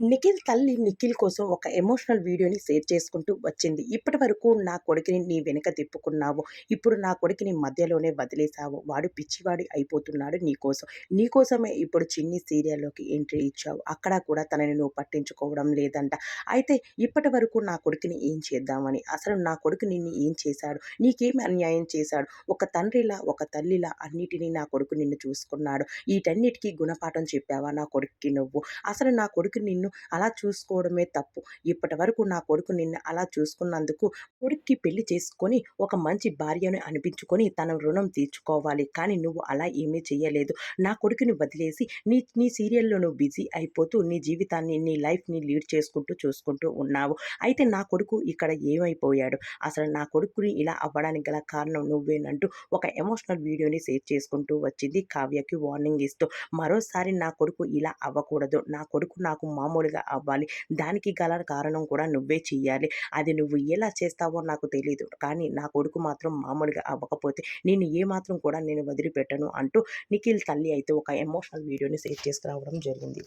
నిఖిల్ తల్లి నిఖిల్ కోసం ఒక ఎమోషనల్ వీడియోని షేర్ చేసుకుంటూ వచ్చింది. ఇప్పటి వరకు నా కొడుకుని నీ వెనుక తిప్పుకున్నావు. ఇప్పుడు నా కొడుకుని మధ్యలోనే వదిలేశావు. వాడు పిచ్చివాడి అయిపోతున్నాడు నీకోసం నీకోసమే ఇప్పుడు చిన్ని సీరియల్లోకి ఎంట్రీ ఇచ్చావు. అక్కడ కూడా తనని నువ్వు పట్టించుకోవడం లేదంట. అయితే ఇప్పటి వరకు నా కొడుకుని ఏం చేద్దామని? అసలు నా కొడుకు నిన్ను ఏం చేశాడు? నీకేమి అన్యాయం చేశాడు? ఒక తండ్రిలా ఒక తల్లిలా అన్నిటినీ నా కొడుకు నిన్ను చూసుకున్నాడు. వీటన్నిటికీ గుణపాఠం చెప్పావా నా కొడుక్కి నువ్వు? అసలు నా కొడుకు నిన్ను అలా చూసుకోవడమే తప్పు. ఇప్పటి వరకు నా కొడుకు నిన్ను అలా చూసుకున్నందుకు కొడుక్కి పెళ్ళి చేసుకొని ఒక మంచి భార్యను అనిపించుకొని తన రుణం తీర్చుకోవాలి. కానీ నువ్వు అలా ఏమీ చేయలేదు నా కొడుకుని వదిలేసి నీ నీ సీరియల్లో నువ్వు బిజీ అయిపోతూ నీ జీవితాన్ని నీ లైఫ్ని లీడ్ చేసుకుంటూ చూసుకుంటూ ఉన్నావు. అయితే నా కొడుకు ఇక్కడ ఏమైపోయాడు? అసలు నా కొడుకుని ఇలా అవ్వడానికి గల కారణం నువ్వేనంటూ ఒక ఎమోషనల్ వీడియోని షేర్ చేసుకుంటూ వచ్చింది కావ్యకి వార్నింగ్ ఇస్తూ. మరోసారి నా కొడుకు ఇలా అవ్వకూడదు. నా కొడుకు నాకు మామూలు మామూలుగా అవ్వాలి. దానికి గల కారణం కూడా నువ్వే చెయ్యాలి. అది నువ్వు ఎలా చేస్తావో నాకు తెలియదు కానీ నా కొడుకు మాత్రం మామూలుగా అవ్వకపోతే నేను ఏమాత్రం కూడా నేను వదిలిపెట్టను అంటూ నిఖిల్ తల్లి అయితే ఒక ఎమోషనల్ వీడియోని షేర్ చేసుకురావడం జరిగింది.